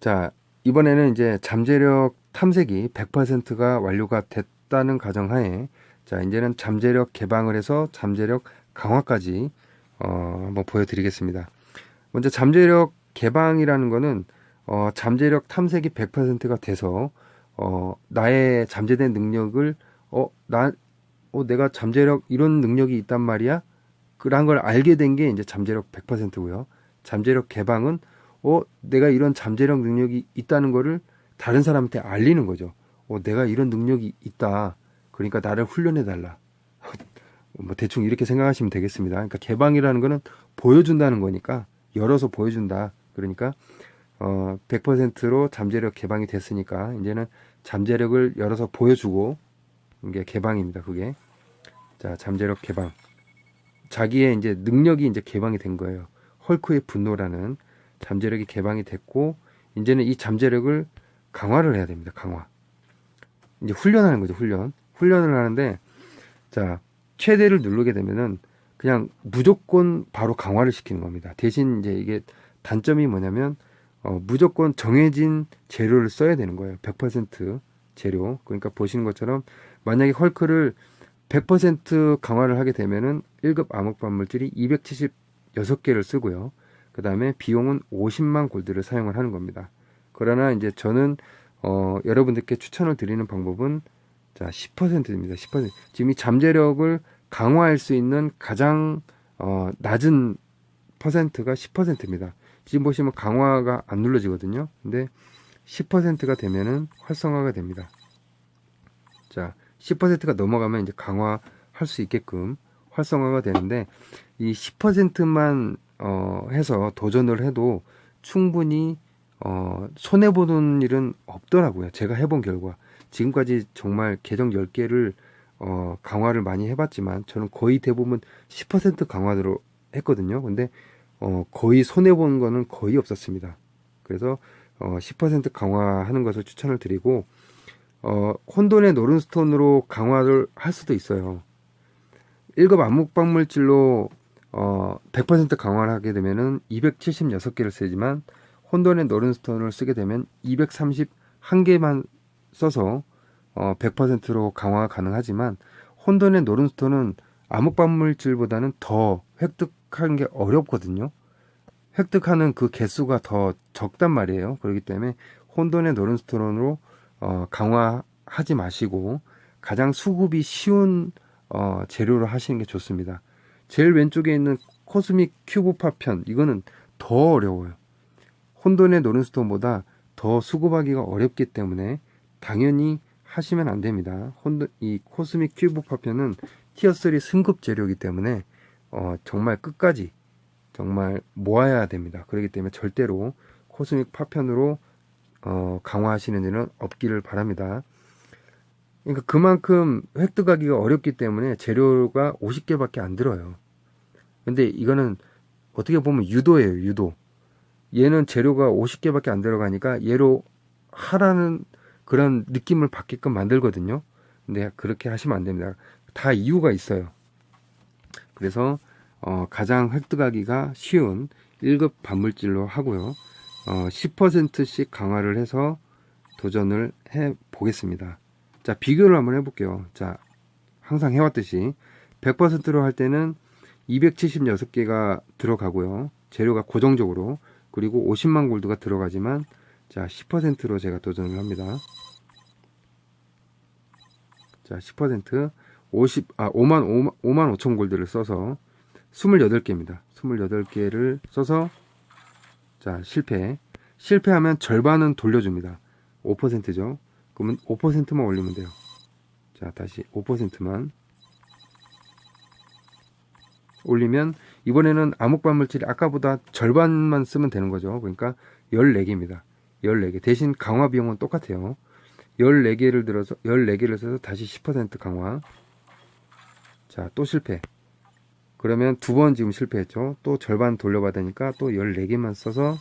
자, 이번에는 이제 잠재력 탐색이 100%가 완료가 됐다는 가정하에 자, 이제는 잠재력 개방을 해서 잠재력 강화까지 어, 한번 보여드리겠습니다. 먼저 잠재력 개방이라는 거는 어, 잠재력 탐색이 100%가 돼서 어, 나의 잠재된 능력을 어, 나, 어, 내가 잠재력 이런 능력이 있단 말이야? 그런 걸 알게 된 게 이제 잠재력 100%고요. 잠재력 개방은 어, 내가 이런 잠재력 능력이 있다는 거를 다른 사람한테 알리는 거죠. 어, 내가 이런 능력이 있다. 그러니까 나를 훈련해 달라. 뭐 대충 이렇게 생각하시면 되겠습니다. 그러니까 개방이라는 거는 보여준다는 거니까 열어서 보여준다. 그러니까 어 100%로 잠재력 개방이 됐으니까 이제는 잠재력을 열어서 보여주고 이게 개방입니다. 그게 자 잠재력 개방 자기의 이제 능력이 이제 개방이 된 거예요. 헐크의 분노라는 잠재력이 개방이 됐고 이제는 이 잠재력을 강화를 해야 됩니다. 강화 이제 훈련하는 거죠. 훈련 훈련을 하는데 자 최대를 누르게 되면은 그냥 무조건 바로 강화를 시키는 겁니다. 대신 이제 이게 단점이 뭐냐면 어, 무조건 정해진 재료를 써야 되는 거예요. 100% 재료. 그러니까 보시는 것처럼 만약에 헐크를 100% 강화를 하게 되면은 1급 암흑반 물질이 276개를 쓰고요. 그 다음에 비용은 50만 골드를 사용을 하는 겁니다. 그러나 이제 저는 어, 여러분들께 추천을 드리는 방법은 자 10%입니다. 10% 지금 이 잠재력을 강화할 수 있는 가장 어, 낮은 퍼센트가 10%입니다. 지금 보시면 강화가 안 눌러지거든요. 근데 10%가 되면은 활성화가 됩니다. 자, 10%가 넘어가면 이제 강화할 수 있게끔 활성화가 되는데 이 10%만 어, 해서 도전을 해도 충분히 어, 손해 보는 일은 없더라고요. 제가 해본 결과 지금까지 정말 계정 10개를 어, 강화를 많이 해봤지만 저는 거의 대부분 10% 강화로 했거든요. 근데 어, 거의 손해 본 거는 거의 없었습니다. 그래서 어, 10% 강화하는 것을 추천을 드리고 어, 혼돈의 노른스톤으로 강화를 할 수도 있어요. 1급 암흑박물질로 어, 100% 강화를 하게 되면은 276개를 쓰지만 혼돈의 노른스톤을 쓰게 되면 231개만 써서 어, 100%로 강화가 가능하지만 혼돈의 노른스톤은 암흑반물질보다는 더 획득하는 게 어렵거든요. 획득하는 그 개수가 더 적단 말이에요. 그렇기 때문에 혼돈의 노른스톤으로 어, 강화하지 마시고 가장 수급이 쉬운 어, 재료로 하시는 게 좋습니다. 제일 왼쪽에 있는 코스믹 큐브 파편 이거는 더 어려워요. 혼돈의 노른스톤보다 더 수급하기가 어렵기 때문에 당연히 하시면 안 됩니다. 혼돈 이 코스믹 큐브 파편은 티어 3 승급 재료이기 때문에 어, 정말 끝까지 정말 모아야 됩니다. 그렇기 때문에 절대로 코스믹 파편으로 어, 강화하시는 일은 없기를 바랍니다. 그러니까 그만큼 획득하기가 어렵기 때문에 재료가 50개밖에 안 들어요. 근데 이거는 어떻게 보면 유도예요, 유도. 얘는 재료가 50개밖에 안 들어가니까 얘로 하라는 그런 느낌을 받게끔 만들거든요. 근데 그렇게 하시면 안 됩니다. 다 이유가 있어요. 그래서 어, 가장 획득하기가 쉬운 1급 반물질로 하고요. 어, 10%씩 강화를 해서 도전을 해 보겠습니다. 자, 비교를 한번 해볼게요. 자, 항상 해왔듯이 100%로 할 때는 276개가 들어가고요. 재료가 고정적으로 그리고 50만 골드가 들어가지만 자 10%로 제가 도전을 합니다. 자 10% 50, 아 5만 5만, 5만 5천 골드를 써서 28개입니다. 28개를 써서 자 실패 실패하면 절반은 돌려줍니다. 5%죠. 그러면 5%만 올리면 돼요. 자 다시 5%만 올리면 이번에는 암흑반물질이 아까보다 절반만 쓰면 되는 거죠. 그러니까 14개입니다. 14개. 대신 강화 비용은 똑같아요. 14개를 들어서 14개를 써서 다시 10% 강화. 자, 또 실패. 그러면 두 번 지금 실패했죠. 또 절반 돌려받으니까 또 14개만 써서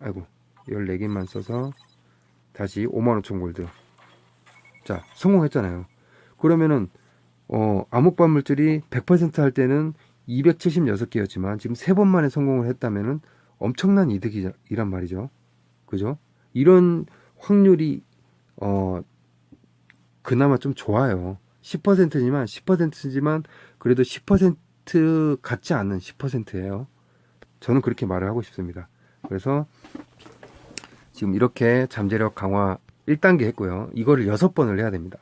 아이고. 14개만 써서 다시 55,000 골드. 자, 성공했잖아요. 그러면은 어, 암흑반 물질이 100%할 때는 276개였지만 지금 세번 만에 성공을 했다면은 엄청난 이득이란 말이죠. 그죠? 이런 확률이 어 그나마 좀 좋아요. 10%지만 10%지만 그래도 10% 같지 않은 10%예요. 저는 그렇게 말을 하고 싶습니다. 그래서 지금 이렇게 잠재력 강화 1단계 했고요. 이거를 6번을 해야 됩니다.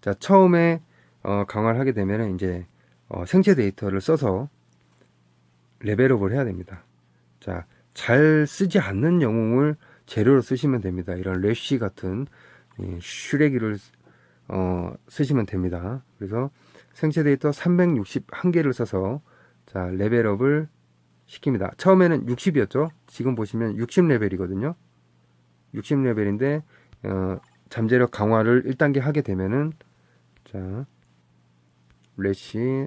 자, 처음에 어, 강화를 하게 되면 이제 어, 생체 데이터를 써서 레벨업을 해야 됩니다. 자, 잘 쓰지 않는 영웅을 재료로 쓰시면 됩니다. 이런 래쉬 같은 이 슈레기를 어, 쓰시면 됩니다. 그래서 생체 데이터 361개를 써서 자, 레벨업을 시킵니다. 처음에는 60이었죠? 지금 보시면 60레벨이거든요. 60레벨인데 어, 잠재력 강화를 1단계 하게 되면은 자, 래쉬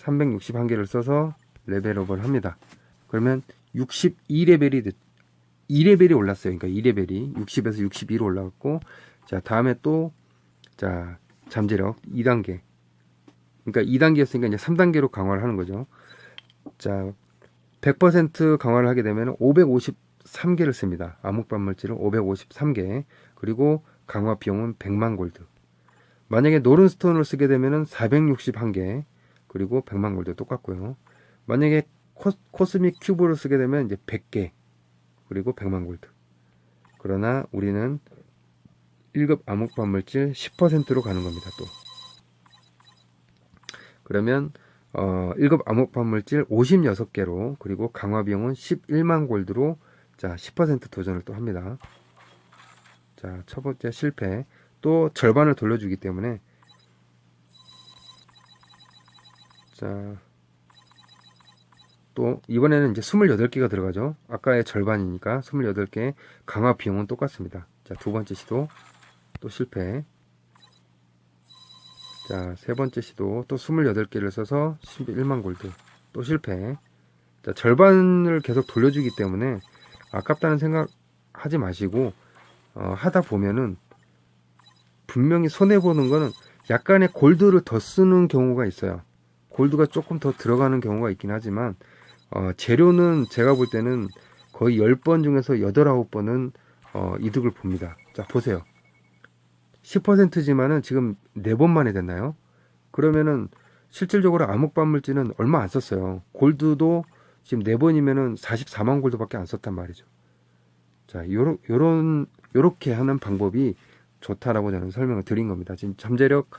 361개를 써서 레벨업을 합니다. 그러면 62레벨이 됐, 2레벨이 올랐어요. 그러니까 2레벨이 60에서 62로 올라갔고 자, 다음에 또 자, 잠재력 2단계. 그러니까 2단계였으니까 이제 3단계로 강화를 하는 거죠. 자, 100% 강화를 하게 되면 553개를 씁니다. 암흑반 물질을 553개. 그리고 강화 비용은 100만 골드. 만약에 노른스톤을 쓰게 되면은 461개. 그리고 100만 골드 똑같고요. 만약에 코, 코스 믹 큐브를 쓰게 되면 이제 100개. 그리고 100만 골드. 그러나 우리는 1급 암흑반 물질 10%로 가는 겁니다. 또. 그러면 어, 1급 암흑반 물질 56개로 그리고 강화 비용은 11만 골드로 자, 10% 도전을 또 합니다. 자, 첫 번째 실패. 또 절반을 돌려주기 때문에 자, 또 이번에는 이제 28개가 들어가죠. 아까의 절반이니까 28개 강화 비용은 똑같습니다. 자, 두 번째 시도 또 실패. 자, 세 번째 시도 또 28개를 써서 11만 골드. 또 실패. 자, 절반을 계속 돌려주기 때문에 아깝다는 생각 하지 마시고, 어, 하다 보면은 분명히 손해 보는 거는 약간의 골드를 더 쓰는 경우가 있어요. 골드가 조금 더 들어가는 경우가 있긴 하지만, 어, 재료는 제가 볼 때는 거의 10번 중에서 8, 9번은 어, 이득을 봅니다. 자, 보세요. 10%지만은 지금 4번 만에 됐나요? 그러면은 실질적으로 암흑반물질은 얼마 안 썼어요. 골드도 지금 4번이면은 44만 골드밖에 안 썼단 말이죠. 자, 요런, 요런, 요렇게 하는 방법이 좋다라고 저는 설명을 드린 겁니다. 지금 잠재력,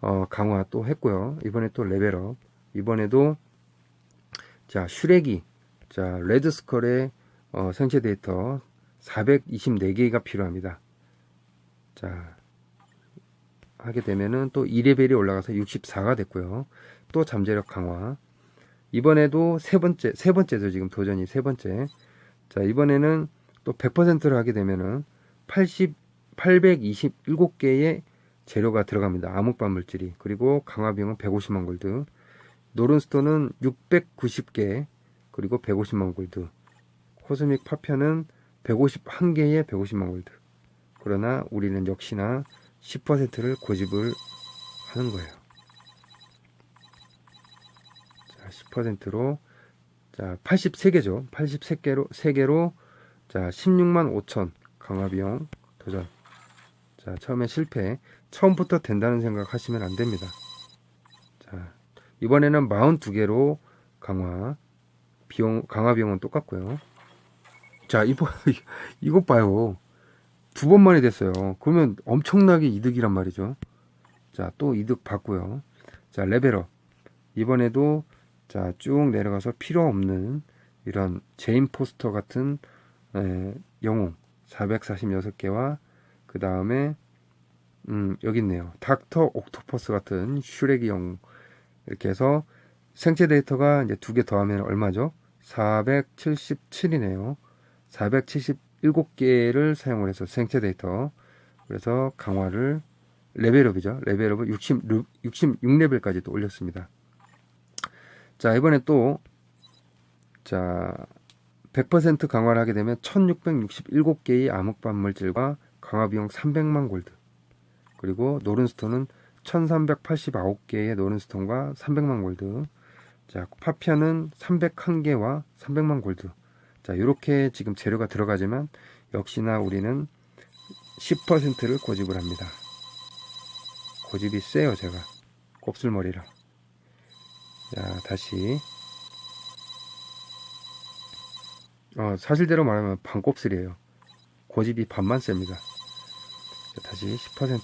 어, 강화 또 했고요. 이번에 또 레벨업. 이번에도, 자, 슈렉이, 자, 레드 스컬의, 어, 생체 데이터 424개가 필요합니다. 자, 하게 되면은 또 2레벨이 올라가서 64가 됐고요. 또 잠재력 강화. 이번에도 세 번째, 세 번째죠. 지금 도전이 세 번째. 자, 이번에는 또 100%를 하게 되면은 80, 827개의 재료가 들어갑니다. 암흑반 물질이. 그리고 강화 비용은 150만 골드. 노른스톤은 690개. 그리고 150만 골드. 코스믹 파편은 151개에 150만 골드. 그러나 우리는 역시나 10%를 고집을 하는 거예요. 자, 10%로 자, 83개죠. 83개로 3개로 자, 16만 5천 강화 비용 도전. 자, 처음에 실패. 처음부터 된다는 생각 하시면 안 됩니다. 자, 이번에는 42개로 강화. 비용 강화 비용은 똑같고요. 자, 이거 이것 봐요. 두 번 만에 됐어요. 그러면 엄청나게 이득이란 말이죠. 자, 또 이득 받고요. 자, 레벨업. 이번에도 자, 쭉 내려가서 필요 없는 이런 제인 포스터 같은 에, 영웅 446개와 그 다음에 음, 여기 있네요. 닥터 옥토퍼스 같은 슈렉이 영웅 이렇게 해서 생체 데이터가 이제 두 개 더하면 얼마죠? 477이네요. 477개를 사용을 해서 생체 데이터 그래서 강화를 레벨업이죠. 레벨업을 60, 66레벨까지 또 올렸습니다. 자, 이번에 또, 자, 100% 강화를 하게 되면 1667개의 암흑반 물질과 강화 비용 300만 골드. 그리고 노른스톤은 1389개의 노른스톤과 300만 골드. 자, 파편은 301개와 300만 골드. 자, 이렇게 지금 재료가 들어가지만 역시나 우리는 10%를 고집을 합니다. 고집이 세요, 제가. 곱슬머리라. 자, 다시. 어, 사실대로 말하면 반곱슬이에요. 고집이 반만 셉니다. 자, 다시 10%.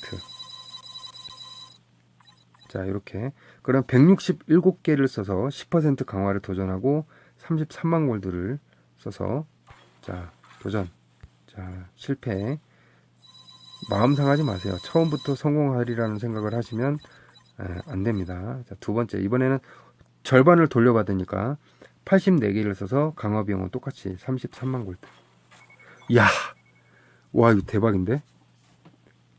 자, 이렇게. 그럼 167개를 써서 10% 강화를 도전하고 33만 골드를 써서 자, 도전. 자, 실패. 마음 상하지 마세요. 처음부터 성공하리라는 생각을 하시면 에, 안 됩니다. 자, 두 번째. 이번에는 절반을 돌려받으니까 84개를 써서 강화 비용은 똑같이 33만 골드. 야, 와, 이거 대박인데?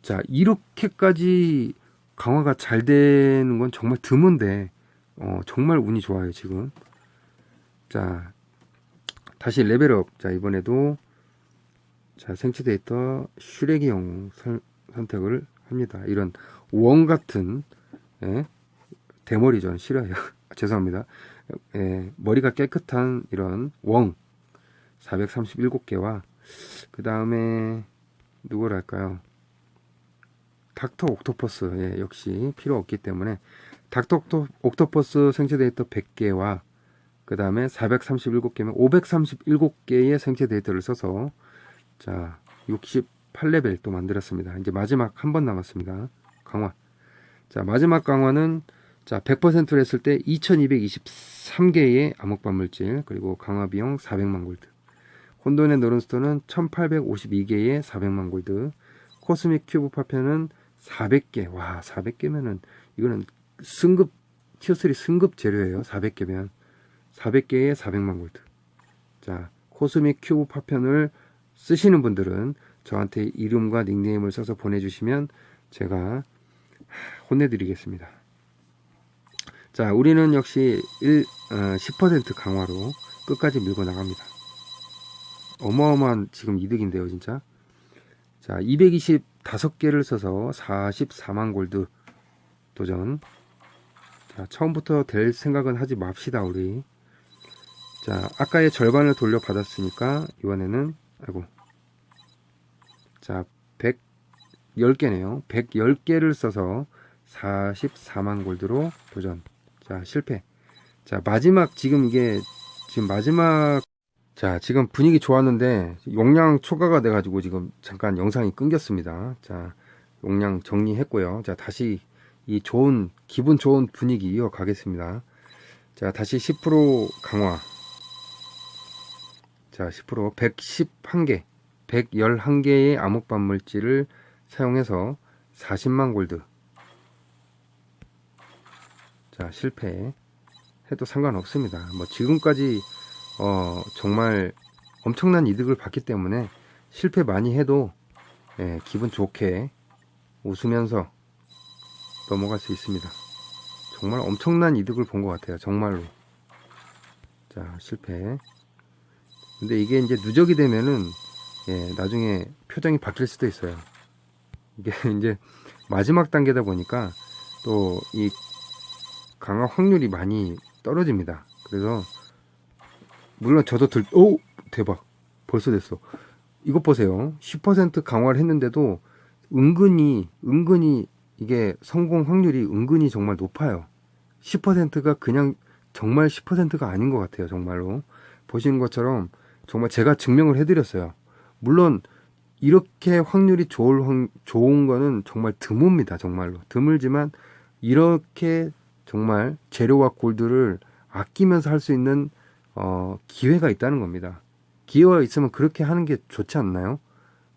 자, 이렇게까지 강화가 잘 되는 건 정말 드문데, 어, 정말 운이 좋아요, 지금. 자, 다시 레벨업. 자, 이번에도, 자, 생체 데이터 슈레기 영웅 선, 선택을 합니다. 이런 원 같은, 예, 대머리 전 싫어요. 죄송합니다. 예, 머리가 깨끗한 이런 웡 437개와 그 다음에 누구를 할까요? 닥터 옥토퍼스 예, 역시 필요 없기 때문에 닥터 옥토, 옥토퍼스 생체 데이터 100개와 그 다음에 437개면 537개의 생체 데이터를 써서 자 68레벨 또 만들었습니다. 이제 마지막 한 번 남았습니다. 강화. 자 마지막 강화는 자, 100%를 했을 때 2223개의 암흑반 물질, 그리고 강화 비용 400만 골드. 혼돈의 노른스톤은 1852개의 400만 골드. 코스믹 큐브 파편은 400개. 와, 400개면은 이거는 승급 티어3 승급 재료예요. 400개면 400개의 400만 골드. 자, 코스믹 큐브 파편을 쓰시는 분들은 저한테 이름과 닉네임을 써서 보내주시면 제가 혼내드리겠습니다. 자, 우리는 역시 1, 어, 10% 강화로 끝까지 밀고 나갑니다. 어마어마한 지금 이득인데요, 진짜. 자, 225개를 써서 44만 골드 도전. 자, 처음부터 될 생각은 하지 맙시다, 우리. 자, 아까의 절반을 돌려 받았으니까, 이번에는, 아이고. 자, 110개네요. 110개를 써서 44만 골드로 도전. 자, 실패. 자, 마지막, 지금 이게, 지금 마지막, 자, 지금 분위기 좋았는데, 용량 초과가 돼 가지고 지금 잠깐 영상이 끊겼습니다. 자, 용량 정리했고요. 자, 다시 이 좋은, 기분 좋은 분위기 이어 가겠습니다. 자, 다시 10% 강화. 자, 10% 111개, 111개의 암흑반 물질을 사용해서 40만 골드. 자, 실패. 해도 상관없습니다. 뭐, 지금까지, 어, 정말 엄청난 이득을 봤기 때문에 실패 많이 해도, 예, 기분 좋게 웃으면서 넘어갈 수 있습니다. 정말 엄청난 이득을 본 것 같아요. 정말로. 자, 실패. 근데 이게 이제 누적이 되면은, 예, 나중에 표정이 바뀔 수도 있어요. 이게 이제 마지막 단계다 보니까 또이 강화 확률이 많이 떨어집니다. 그래서 물론 저도 들, 오 대박 벌써 됐어. 이것 보세요. 10% 강화를 했는데도 은근히 은근히 이게 성공 확률이 은근히 정말 높아요. 10%가 그냥 정말 10%가 아닌 것 같아요. 정말로 보시는 것처럼 정말 제가 증명을 해드렸어요. 물론 이렇게 확률이 좋을 확, 좋은 거는 정말 드뭅니다. 정말로 드물지만 이렇게 정말 재료와 골드를 아끼면서 할 수 있는 어, 기회가 있다는 겁니다. 기회가 있으면 그렇게 하는 게 좋지 않나요?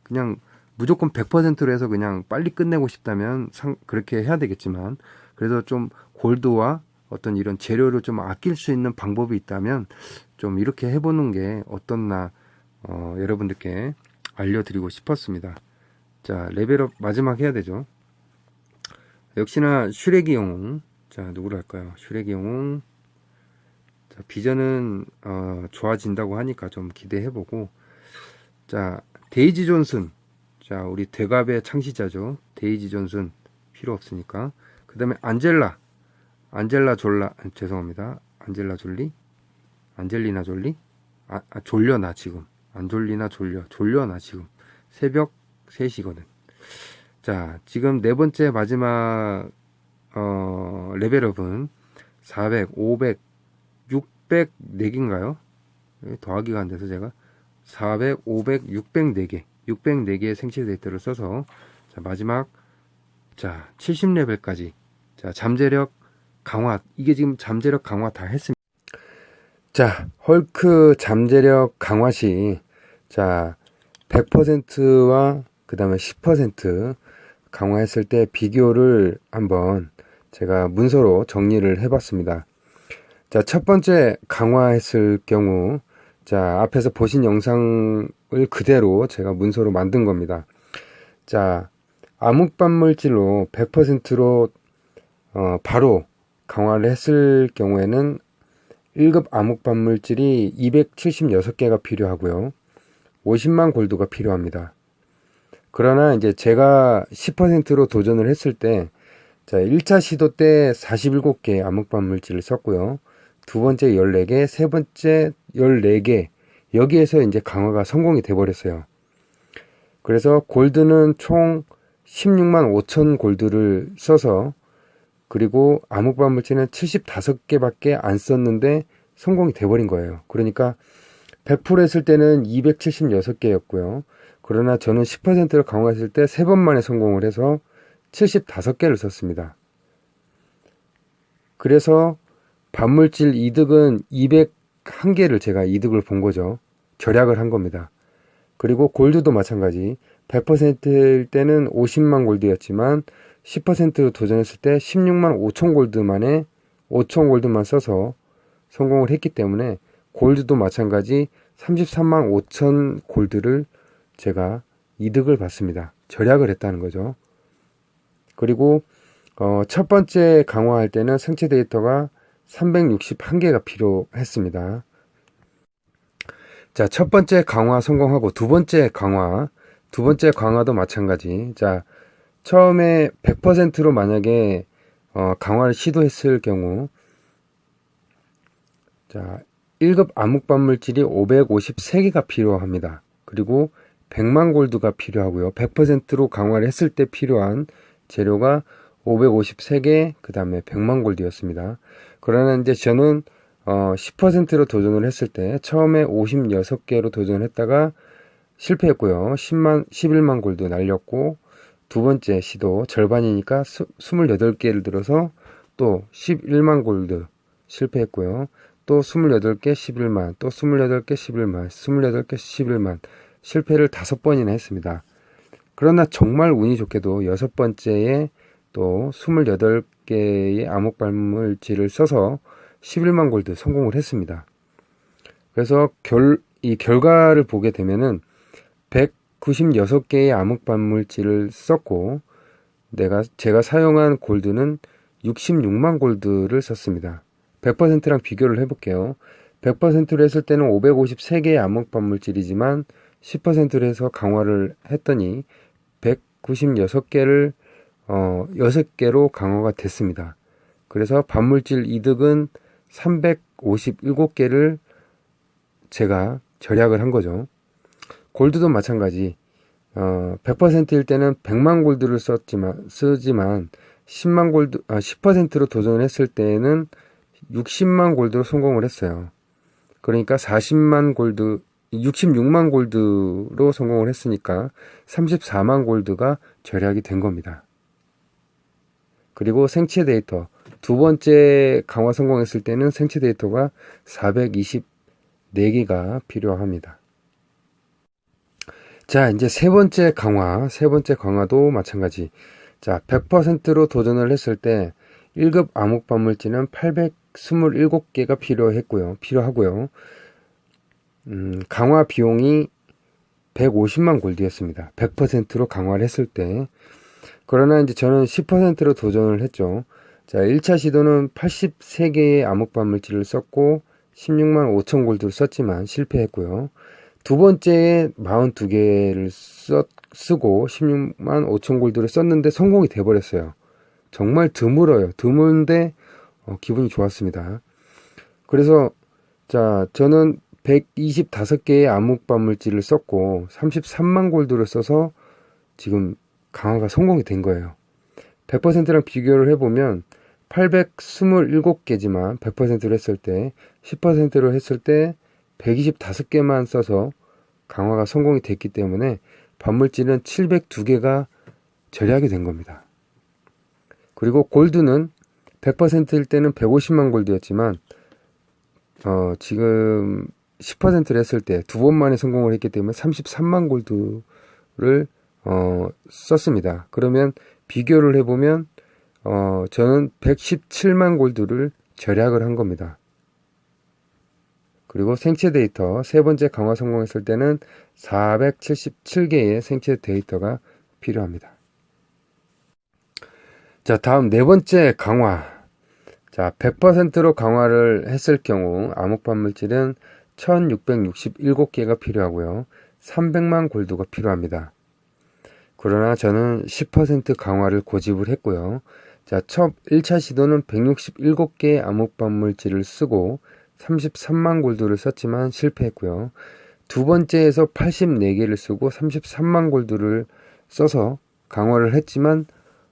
그냥 무조건 100%로 해서 그냥 빨리 끝내고 싶다면 상, 그렇게 해야 되겠지만 그래서 좀 골드와 어떤 이런 재료를 좀 아낄 수 있는 방법이 있다면 좀 이렇게 해보는 게 어떻나 어, 여러분들께 알려드리고 싶었습니다. 자 레벨업 마지막 해야 되죠. 역시나 슈레기 영웅 자 누구를 할까요? 영웅. 자, 비전은 어, 좋아진다고 하니까 좀 기대해보고. 자 데이지 존슨. 자 우리 대갑의 창시자죠. 데이지 존슨. 필요 없으니까. 그 다음에 안젤라. 안젤라 졸라 아, 죄송합니다. 안젤라 졸리? 안젤리나 졸리? 아, 아 졸려 나 지금. 안 졸리나 졸려. 졸려, 나 지금. 새벽 3시거든. 자, 지금 네 번째 마지막, 어, 레벨업은 400, 500, 600, 4개인가요? 더하기가 안 돼서 제가 400, 500, 604개, 604개의 생체 데이터를 써서 자, 마지막 자, 70레벨까지 자, 잠재력 강화 이게 지금 잠재력 강화 다 했습니다. 자, 헐크 잠재력 강화 시 자, 100%와 그다음에 10% 강화했을 때 비교를 한번 제가 문서로 정리를 해 봤습니다. 자, 첫 번째 강화했을 경우 자, 앞에서 보신 영상을 그대로 제가 문서로 만든 겁니다. 자, 암흑반 물질로 100%로 어, 바로 강화를 했을 경우에는 1급 암흑반 물질이 276개가 필요하고요. 50만 골드가 필요합니다. 그러나 이제 제가 10%로 도전을 했을 때 자, 1차 시도 때 47개 암흑반 물질을 썼고요. 두 번째 14개, 세 번째 14개. 여기에서 이제 강화가 성공이 돼 버렸어요. 그래서 골드는 총 16만 5천 골드를 써서 그리고 암흑반 물질은 75개밖에 안 썼는데 성공이 돼 버린 거예요. 그러니까 100% 했을 때는 276개였고요. 그러나 저는 10%를 강화했을 때 세 번 만에 성공을 해서 75개를 썼습니다. 그래서 반물질 이득은 201개를 제가 이득을 본 거죠. 절약을 한 겁니다. 그리고 골드도 마찬가지. 100%일 때는 50만 골드였지만 10%로 도전했을 때 16만 5천 골드만에 5천 골드만 써서 성공을 했기 때문에 골드도 마찬가지 33만 5천 골드를 제가 이득을 받습니다. 절약을 했다는 거죠. 그리고 어, 첫 번째 강화할 때는 생체 데이터가 361개가 필요했습니다. 자, 첫 번째 강화 성공하고 두 번째 강화, 두 번째 강화도 마찬가지. 자, 처음에 100%로 만약에 어, 강화를 시도했을 경우, 자, 1급 암흑반 물질이 553개가 필요합니다. 그리고 100만 골드가 필요하고요. 100%로 강화를 했을 때 필요한 재료가 553개, 그 다음에 100만 골드였습니다. 그러나 이제 저는 어, 10%로 도전을 했을 때 처음에 56개로 도전을 했다가 실패했고요. 10만, 11만 골드 날렸고 두 번째 시도 절반이니까 수, 28개를 들어서 또 11만 골드 실패했고요. 또 28개 11만, 또 28개 11만, 28개 11만 실패를 다섯 번이나 했습니다. 그러나 정말 운이 좋게도 여섯 번째에 또 28개의 암흑 발물질을 써서 11만 골드 성공을 했습니다. 그래서 결, 이 결과를 보게 되면은 196 개의 암흑 반물질을 썼고 내가 제가 사용한 골드는 66만 골드를 썼습니다. 100%랑 비교를 해볼게요. 100%로 했을 때는 553개의 암흑 반물질이지만 10%로 해서 강화를 했더니 196개를 어, 6개로 강화가 됐습니다. 그래서 반물질 이득은 357개를 제가 절약을 한 거죠. 골드도 마찬가지. 어, 100%일 때는 100만 골드를 썼지만, 쓰지만, 10만 골드, 아, 10%로 도전을 했을 때에는 60만 골드로 성공을 했어요. 그러니까 40만 골드, 66만 골드로 성공을 했으니까 34만 골드가 절약이 된 겁니다. 그리고 생체 데이터 두 번째 강화 성공했을 때는 생체 데이터가 424개가 필요합니다. 자, 이제 세 번째 강화, 세 번째 강화도 마찬가지. 자, 100%로 도전을 했을 때 1급 암흑 반물질은 827개가 필요했고요. 필요하고요. 음, 강화 비용이 150만 골드였습니다. 100%로 강화를 했을 때. 그러나 이제 저는 10%로 도전을 했죠. 자, 1차 시도는 83개의 암흑반 물질을 썼고 16만 5천 골드를 썼지만 실패했고요. 두 번째에 42개를 썼, 쓰고 16만 5천 골드를 썼는데 성공이 돼버렸어요. 정말 드물어요. 드문데 어, 기분이 좋았습니다. 그래서 자 저는 125개의 암흑반물질을 썼고 33만 골드를 써서 지금 강화가 성공이 된 거예요. 100%랑 비교를 해보면 827개지만 100%로 했을 때 10%로 했을 때 125개만 써서 강화가 성공이 됐기 때문에 반물질은 702개가 절약이 된 겁니다. 그리고 골드는 100%일 때는 150만 골드였지만 어, 지금 10%를 했을 때 두 번 만에 성공을 했기 때문에 33만 골드를 어, 썼습니다. 그러면 비교를 해보면 어, 저는 117만 골드를 절약을 한 겁니다. 그리고 생체 데이터 세 번째 강화 성공했을 때는 477개의 생체 데이터가 필요합니다. 자, 다음 네 번째 강화. 자, 100%로 강화를 했을 경우 암흑반 물질은 1667개가 필요하고요. 300만 골드가 필요합니다. 그러나 저는 10% 강화를 고집을 했고요. 자, 첫 1차 시도는 167개의 암흑반 물질을 쓰고 33만 골드를 썼지만 실패했고요. 두 번째에서 84개를 쓰고 33만 골드를 써서 강화를 했지만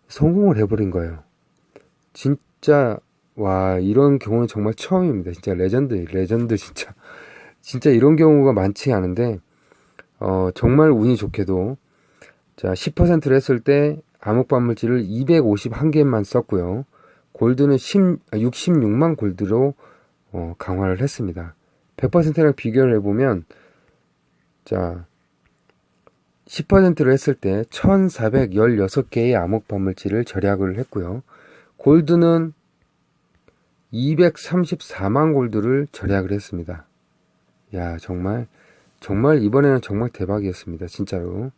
성공을 해버린 거예요. 진짜 와 이런 경우는 정말 처음입니다. 진짜 레전드 레전드 진짜 진짜 이런 경우가 많지 않은데 어, 정말 운이 좋게도 자 10%를 했을 때 암흑반물질을 251개만 썼고요. 골드는 10, 66만 골드로 어, 강화를 했습니다. 100%랑 비교를 해보면 자 10%로 했을 때 1416개의 암흑반물질을 절약을 했고요. 골드는 234만 골드를 절약을 했습니다. 야, 정말, 정말 이번에는 정말 대박이었습니다. 진짜로.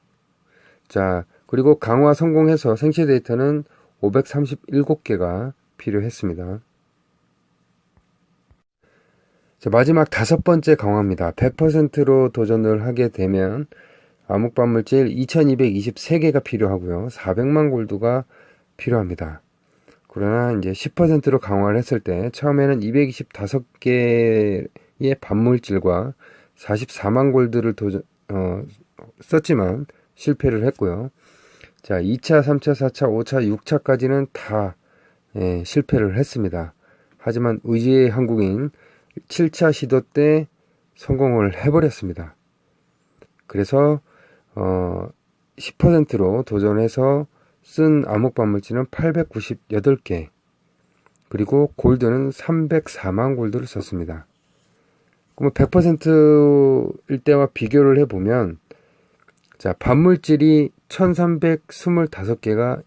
자, 그리고 강화 성공해서 생체 데이터는 537개가 필요했습니다. 자, 마지막 다섯 번째 강화입니다. 100%로 도전을 하게 되면 암흑반물질 2223개가 필요하고요. 400만 골드가 필요합니다. 그러나 이제 10%로 강화를 했을 때 처음에는 225개의 반물질과 44만 골드를 도전, 어, 썼지만 실패를 했고요. 자, 2차, 3차, 4차, 5차, 6차까지는 다 예, 실패를 했습니다. 하지만 의지의 한국인 7차 시도 때 성공을 해버렸습니다. 그래서 어, 10%로 도전해서 쓴 암흑반물질은 898개, 그리고 골드는 304만 골드를 썼습니다. 그러면 100%일 때와 비교를 해보면, 자, 반물질이 1325개가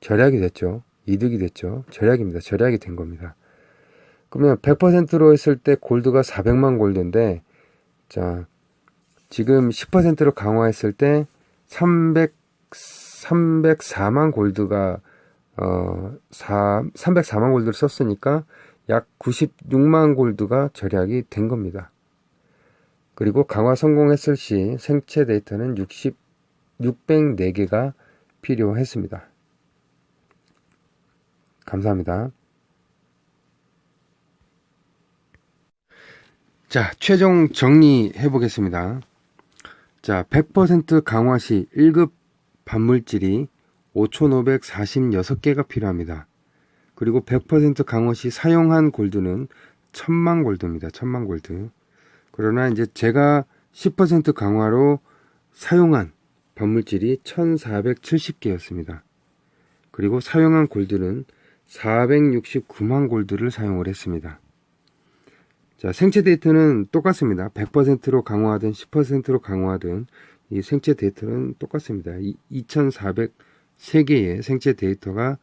절약이 됐죠. 이득이 됐죠. 절약입니다. 절약이 된 겁니다. 그러면 100%로 했을 때 골드가 400만 골드인데, 자, 지금 10%로 강화했을 때 300, 304만 골드가 어, 4, 304만 골드를 썼으니까 약 96만 골드가 절약이 된 겁니다. 그리고 강화 성공했을 시 생체 데이터는 60, 604개가 필요했습니다. 감사합니다. 자, 최종 정리해 보겠습니다. 자, 100% 강화 시 1급 반물질이 5,546개가 필요합니다. 그리고 100% 강화 시 사용한 골드는 1000만 골드입니다. 1000만 골드. 그러나 이제 제가 10% 강화로 사용한 반물질이 1470개였습니다. 그리고 사용한 골드는 469만 골드를 사용을 했습니다. 자, 생체 데이터는 똑같습니다. 100%로 강화하든 10%로 강화하든 이 생체 데이터는 똑같습니다. 2403개의 생체 데이터가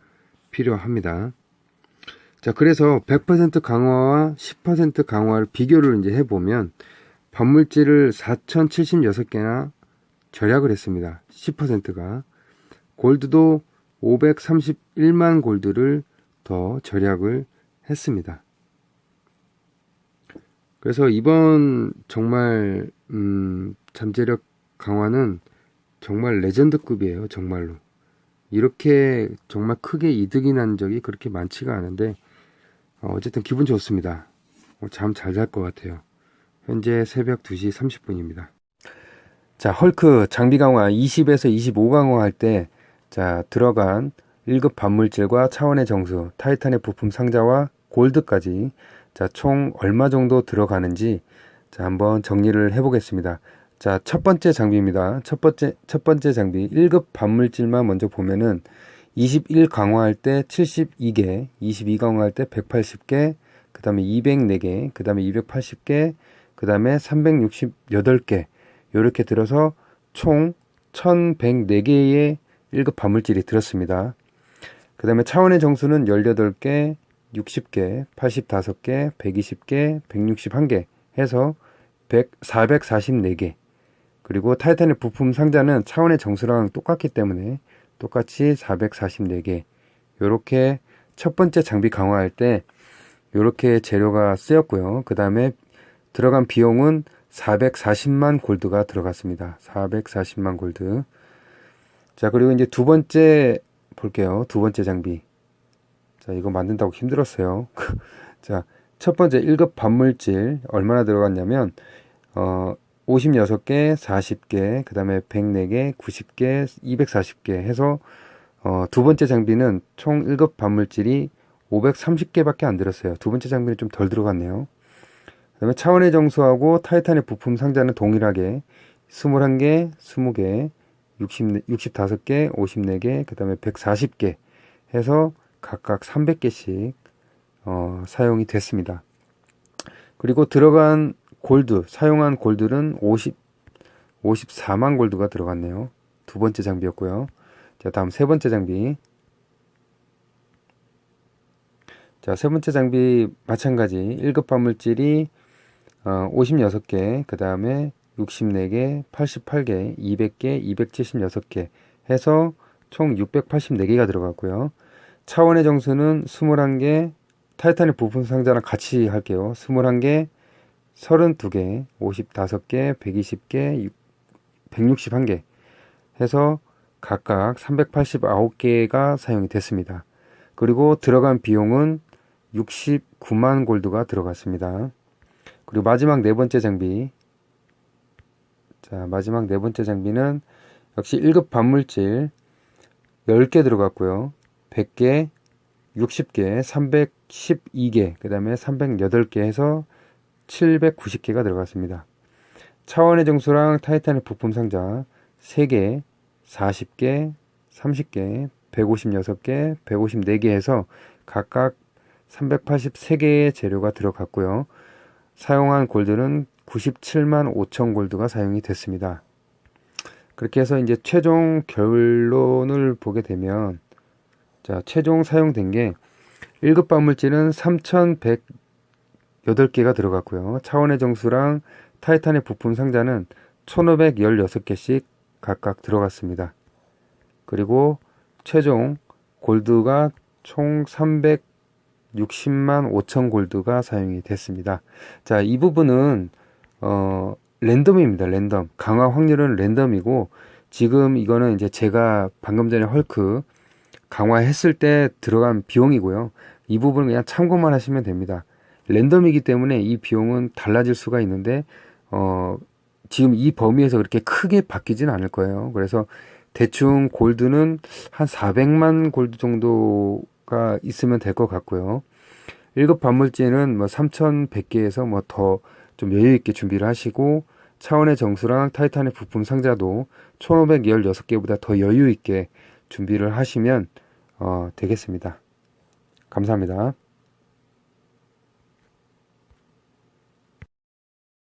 필요합니다. 자, 그래서 100% 강화와 10% 강화를 비교를 이제 해보면 반물질을 4076개나 절약을 했습니다. 10%가. 골드도 531만 골드를 더 절약을 했습니다. 그래서 이번 정말 음, 잠재력 강화는 정말 레전드급이에요. 정말로. 이렇게 정말 크게 이득이 난 적이 그렇게 많지가 않은데 어, 쨌든 기분 좋습니다. 어, 잠잘 잘 것 같아요. 현재 새벽 2시 30분입니다. 자, 헐크 장비 강화 20에서 25 강화할 때, 자, 들어간 1급 반물질과 차원의 정수, 타이탄의 부품 상자와 골드까지, 자, 총 얼마 정도 들어가는지, 자, 한번 정리를 해 보겠습니다. 자, 첫 번째 장비입니다. 첫 번째, 첫 번째 장비. 1급 반물질만 먼저 보면은, 21 강화할 때 72개, 22 강화할 때 180개, 그 다음에 204개, 그 다음에 280개, 그 다음에 368개, 요렇게 들어서 총 1104개의 1급 반물질이 들었습니다. 그 다음에 차원의 정수는 18개, 60개, 85개, 120개, 161개 해서 100, 444개. 그리고 타이탄의 부품 상자는 차원의 정수랑 똑같기 때문에 똑같이 444개. 요렇게 첫 번째 장비 강화할 때 요렇게 재료가 쓰였고요. 그 다음에 들어간 비용은 440만 골드가 들어갔습니다. 440만 골드. 자, 그리고 이제 두 번째 볼게요. 두 번째 장비. 자, 이거 만든다고 힘들었어요. 자, 첫 번째 1급 반물질 얼마나 들어갔냐면, 어, 56개, 40개, 그 다음에 104개, 90개, 240개 해서, 어, 두 번째 장비는 총 1급 반물질이 530개밖에 안 들었어요. 두 번째 장비는 좀 덜 들어갔네요. 그 다음에 차원의 정수하고 타이탄의 부품 상자는 동일하게 21개, 20개, 60, 65개, 54개, 그 다음에 140개 해서 각각 300개씩 어, 사용이 됐습니다. 그리고 들어간 골드, 사용한 골드는 50, 54만 골드가 들어갔네요. 두 번째 장비였고요. 자, 다음 세 번째 장비. 자, 세 번째 장비 마찬가지 1급 반물질이 어, 56개, 그 다음에 64개, 88개, 200개, 276개 해서 총 684개가 들어갔고요. 차원의 정수는 21개, 타이탄의 부품 상자랑 같이 할게요. 21개, 32개, 55개, 120개, 161개 해서 각각 389개가 사용이 됐습니다. 그리고 들어간 비용은 69만 골드가 들어갔습니다. 그리고 마지막 네 번째 장비. 자, 마지막 네 번째 장비는 역시 1급 반물질 10개 들어갔고요. 100개, 60개, 312개, 그 다음에 308개 해서 790개가 들어갔습니다. 차원의 정수랑 타이탄의 부품 상자 3개, 40개, 30개, 156개, 154개 해서 각각 383개의 재료가 들어갔고요. 사용한 골드는 97만 5천 골드가 사용이 됐습니다. 그렇게 해서 이제 최종 결론을 보게 되면 자, 최종 사용된 게 1급 반물질은 3,108개가 들어갔고요. 차원의 정수랑 타이탄의 부품 상자는 1,516개씩 각각 들어갔습니다. 그리고 최종 골드가 총 300, 60만 5천 골드가 사용이 됐습니다. 자, 이 부분은 어 랜덤입니다. 랜덤. 강화 확률은 랜덤이고 지금 이거는 이제 제가 방금 전에 헐크 강화했을 때 들어간 비용이고요. 이 부분은 그냥 참고만 하시면 됩니다. 랜덤이기 때문에 이 비용은 달라질 수가 있는데 어 지금 이 범위에서 그렇게 크게 바뀌진 않을 거예요. 그래서 대충 골드는 한 400만 골드 정도가 있으면 될 것 같고요. 1급 반물질은 뭐 3,100개에서 뭐 더 좀 여유 있게 준비를 하시고 차원의 정수랑 타이탄의 부품 상자도 1,516개보다 더 여유 있게 준비를 하시면 어, 되겠습니다. 감사합니다.